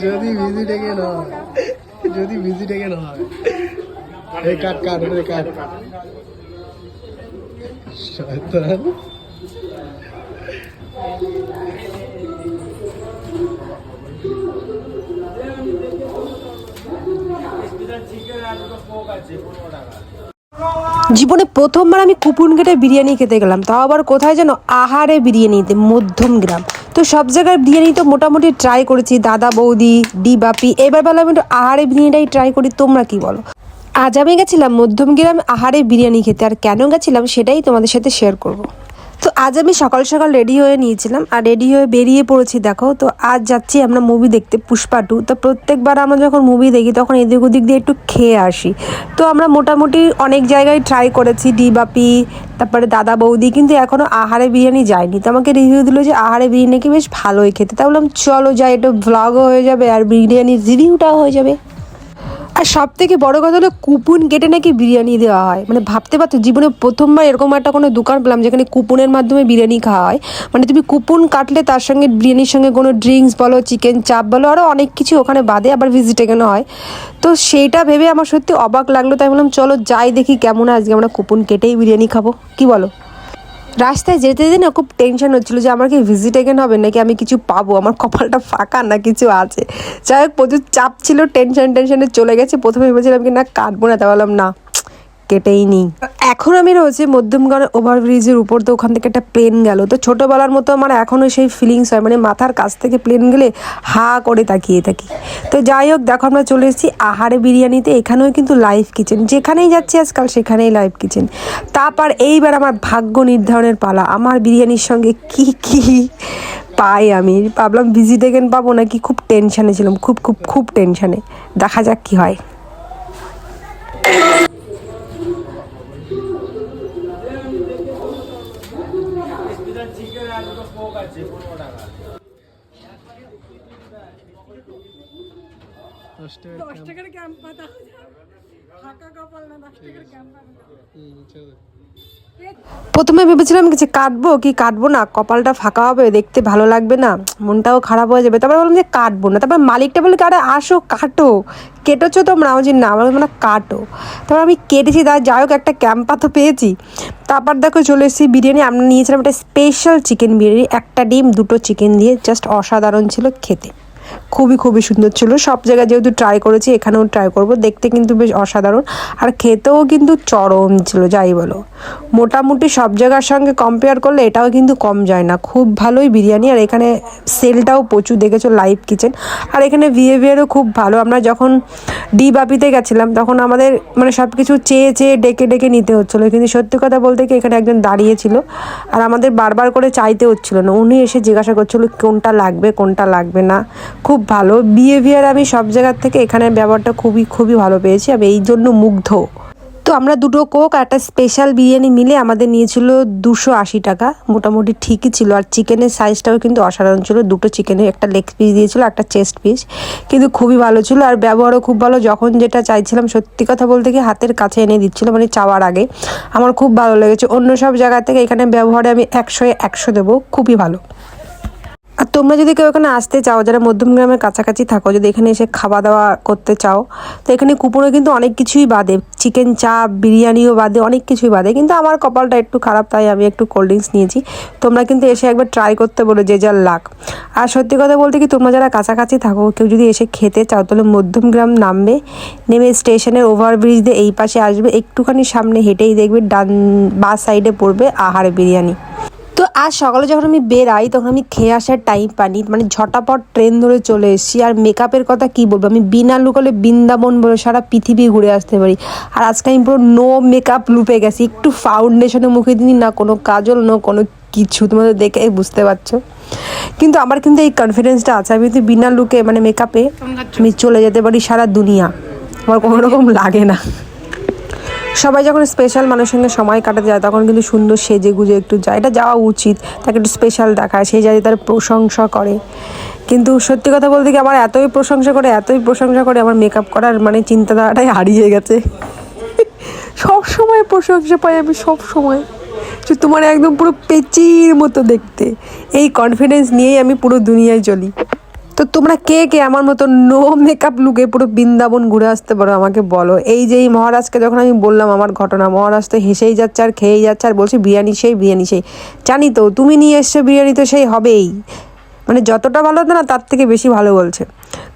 যদি ভিজি ডেকে না যদি ভিজি ডেকে না হয় কাট কাট রে কাট। শয়তান। জীবনে প্রথমবার আমি কুপন কেটে বিরিয়ানি খেতে গেলাম, তাও আবার কোথায় যেন আহারে বিরিয়ানিতে মধ্যম গ্রাম। তো সব জায়গার বিরিয়ানি তো মোটামুটি ট্রাই করেছি। দাদা, বৌদি ডি বাপি, এবার বেলা আমি একটু আহারে বিরিয়ানিটাই ট্রাই করি, তোমরা কি বলো? আজ আমি গেছিলাম মধ্যম গ্রাম আহারে বিরিয়ানি খেতে। আর কেন গেছিলাম সেটাই তোমাদের সাথে শেয়ার করব। তো আজ আমি সকাল সকাল রেডি হয়ে নিয়েছিলাম আর রেডি হয়ে বেরিয়ে পড়েছি, দেখো। তো আজ যাচ্ছি আমরা মুভি দেখতে, পুষ্পা টু তো প্রত্যেকবার আমরা যখন মুভি দেখি, তখন এদিক ওদিক দিয়ে একটু খেয়ে আসি। তো আমরা মোটামুটি অনেক জায়গায় ট্রাই করেছি, ডি বাপি তারপরে দাদা বৌদি, কিন্তু এখনও আহারে বিরিয়ানি যায়নি। তো আমাকে রিভিউ দিল যে আহারে বিরিয়ানি বেশ ভালোই খেতে। তা বললাম, চলো যাই একটু ভ্লগও হয়ে যাবে আর বিরিয়ানির রিভিউটাও হয়ে যাবে। আর সব থেকে বড় কথা হলো কুপন কেটে নাকি বিরিয়ানি দেওয়া হয়। মানে ভাবতে পারতো জীবনে প্রথমবার এরকম একটা কোনো দোকান পেলাম যেখানে কুপনের মাধ্যমে বিরিয়ানি খাওয়া হয়। মানে তুমি কুপন কাটলে তার সঙ্গে বিরিয়ানির সঙ্গে কোনো ড্রিঙ্কস বলো চিকেন চাপ বলো আরও অনেক কিছু ওখানে বাদে আবার ভিজিটেশন হয়। তো সেইটা ভেবে আমার সত্যি অবাক লাগল, তাই বললাম চলো যাই দেখি কেমন আজকে আমরা কুপন কেটেই বিরিয়ানি খাব। কি বলো? রাস্তায় যেতে যেতে না খুব টেনশন হচ্ছিল যে আমার কি ভিজিট এগেন হবে নাকি আমি কিছু পাবো? আমার কপালটা ফাঁকা না কিছু আছে। যাই হোক, প্রচুর চাপ ছিল টেনশন টেনশনে চলে গেছে। প্রথমে ভেবেছিলাম কি না কাটবো না। তা বললাম, না। কেটেই নি। এখন আমি রয়েছে মধ্যমগড় ওভারব্রিজের উপর, তো ওখান থেকে একটা প্লেন গেল। তো ছোটোবেলার মতো আমার এখনও সেই ফিলিংস হয় মানে মাথার কাছ থেকে প্লেন গেলে হা করে তাকিয়ে থাকি। তো যাই হোক, দেখো আমরা চলে এসেছি আহারে বিরিয়ানিতে, এখানেও কিন্তু লাইভ কিচেন যেখানেই যাচ্ছি আজকাল সেখানেই লাইভ কিচেন তারপর এইবার আমার ভাগ্য নির্ধারণের পালা। আমার বিরিয়ানির সঙ্গে কি কি পাই আমি? ভাবলাম ভিজিটেশন পাবো নাকি? খুব টেনশানে ছিলাম, খুব খুব খুব টেনশানে দেখা যাক কি হয়। দশ টাকার ক্যাম্প। পাতা ফাঁকা কপাল না দশ টাকার ক্যাম্প পাতা। প্রথমে ভেবেছিলাম কিছু কাটবো কি কাটবো না? কপালটা ফাঁকা হবে দেখতে ভালো লাগবে না মনটাও খারাপ হয়ে যাবে। তারপর বললাম যে কাটবো না। তারপর মালিকটা বলে কি, আরে আসো কাটো। কেটেছো তোমরা? আমি বলছি, না। আমার মানে কাটো। তারপর আমি কেটেছি তার যাই হোক একটা ক্যাম্পা তো পেয়েছি। তারপর দেখো চলে এসেছি বিরিয়ানি। আমরা নিয়েছিলাম একটা স্পেশাল চিকেন বিরিয়ানি একটা ডিম দুটো চিকেন দিয়ে জাস্ট অসাধারণ ছিল খেতে। খুবই খুবই সুন্দর ছিল। সব জায়গায় যেহেতু ট্রাই করেছি, এখানেও ট্রাই করব। দেখতে কিন্তু বেশ অসাধারণ। আর খেতেও কিন্তু চরম ছিল, যাই বলো। মোটামুটি সব জায়গার সঙ্গে কম্পেয়ার করলে এটাও কিন্তু কম যায় না। খুব ভালোই বিরিয়ানি। আর এখানে সেলটাও প্রচুর। দেখেছ লাইভ কিচেন আর এখানে বিহেভিয়ারও খুব ভালো। আমরা যখন ডি বাপিতে গেছিলাম, তখন আমাদের মানে সব কিছু চেয়ে চেয়ে ডেকে ডেকে নিতে হচ্ছিল। কিন্তু সত্যি কথা বলতে কি, এখানে একজন দাঁড়িয়েছিল আর আমাদের বারবার করে চাইতে হচ্ছিল না। উনি এসে জিজ্ঞাসা করছিল, কোনটা লাগবে কোনটা লাগবে না? খুব ভালো বিহেভিয়ার আমি সব জায়গার থেকে এখানের ব্যবহারটা খুবই খুবই ভালো পেয়েছি। আমি এই জন্য মুগ্ধ। তো আমরা দুটো কোক আর একটা স্পেশাল বিরিয়ানি মিলে আমাদের নিয়েছিল দুশো আশি টাকা। মোটামুটি ঠিকই ছিল। আর চিকেনের সাইজটাও কিন্তু অসাধারণ ছিল। দুটো চিকেনের একটা লেগ পিস দিয়েছিল একটা চেস্ট পিস কিন্তু খুবই ভালো ছিল। আর ব্যবহারও খুব ভালো। যখন যেটা চাইছিলাম, সত্যি কথা বলতে কি হাতের কাছে এনে দিচ্ছিল মানে চাওয়ার আগে। আমার খুব ভালো লেগেছে। অন্য সব জায়গা থেকে এখানে ব্যবহারে আমি একশোয় একশো দেবো। খুবই ভালো। তোমরা যদি কেউ এখানে আসতে চাও, যারা মধ্যমগ্রামের কাছাকাছি থাকো, যদি এখানে এসে খাওয়া দাওয়া করতে চাও, তো এখানে কুপনে কিন্তু অনেক কিছুই বাদে। চিকেন চাপ, বিরিয়ানিও বাদে, অনেক কিছুই বাদে। কিন্তু আমার কপালটা একটু খারাপ, তাই আমি একটু কোল্ড ড্রিঙ্কস নিয়েছি। তোমরা কিন্তু এসে একবার ট্রাই করতে বলো যে যার লাখ আর সত্যি কথা বলতে কি, তোমরা যারা কাছাকাছি থাকো, কেউ যদি এসে খেতে চাও, তাহলে মধ্যমগ্রাম নামবে, নেমে স্টেশনের ওভারব্রিজ দিয়ে এই পাশে আসবে, একটুখানি সামনে হেঁটেই দেখবে, ডান, বা সাইডে পড়বে আহার বিরিয়ানি। আজ সকালে যখন আমি বেরাই তখন আমি খেয়ে আসার টাইম পাইনি। মানে ঝটাপট ট্রেন ধরে চলে এসেছি। আর মেকআপের কথা কি বলব? আমি বিনা লুকলে বৃন্দাবন বলে সারা পৃথিবী ঘুরে আসতে পারি। আর আজকে আমি পুরো নো মেকআপ লুপে গেছি। একটু ফাউন্ডেশনে মুখে দিই না কোনো কাজল না কোনো কিছু। তোমাদের দেখে বুঝতে পারছ। কিন্তু আমার কিন্তু এই কনফিডেন্সটা আছে। আমি কিন্তু বিনা লুকে মানে মেকআপে আমি চলে যেতে পারি সারা দুনিয়া। আমার কোনো রকম লাগে না। সবাই যখন স্পেশাল মানুষের সঙ্গে সময় কাটাতে যায়, তখন কিন্তু সুন্দর সেজে গুজে একটু যায়। এটা যাওয়া উচিত, তাকে একটু স্পেশাল দেখায় সেই জায়গায় তার প্রশংসা করে। কিন্তু সত্যি কথা বলতে কি, আমার এতই প্রশংসা করে, এতই প্রশংসা করে আমার মেকআপ করার মানে চিন্তাধারাটাই হারিয়ে গেছে। সব সময় প্রশংসা পাই আমি, সব সময়। যে তোমার একদম পুরো পেচির মতো দেখতে। এই কনফিডেন্স নিয়েই আমি পুরো দুনিয়ায় চলি। তো তোমরা কে কে আমার মতো নো মেকআপ লুকে পুরো বৃন্দাবন ঘুরে আসতে পারো আমাকে বলো। এই যে এই মহারাজকে যখন আমি বললাম আমার ঘটনা, মহারাজ তো হেসেই যাচ্ছে আর খেয়েই যাচ্ছে আর বলছে, বিরিয়ানি সেই বিরিয়ানি সেই। জানি তো, তুমি নিয়ে এসছো বিরিয়ানি তো সেই হবেই। মানে যতটা ভালো হতো না, তার থেকে বেশি ভালো বলছে।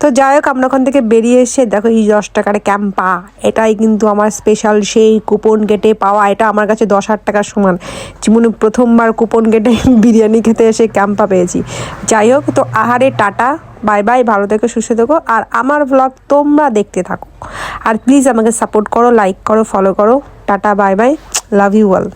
তো যাই হোক, আমরা ওখান থেকে বেরিয়ে এসে দেখো এই দশ টাকার ক্যাম্পা। এটাই কিন্তু আমার স্পেশাল সেই কুপন কেটে পাওয়া। এটা আমার কাছে দশ হাজার টাকার সমান। জীবনে প্রথমবার কুপন কেটে বিরিয়ানি খেতে এসে ক্যাম্পা পেয়েছি। যাই হোক, তো আহারে টাটা বাই বাই ভালো থেকো, সুস্থ থেকো। আর আমার ব্লগ তোমরা দেখতে থাকো। আর প্লিজ আমাকে সাপোর্ট করো লাইক করো ফলো করো। Tata bye bye love you all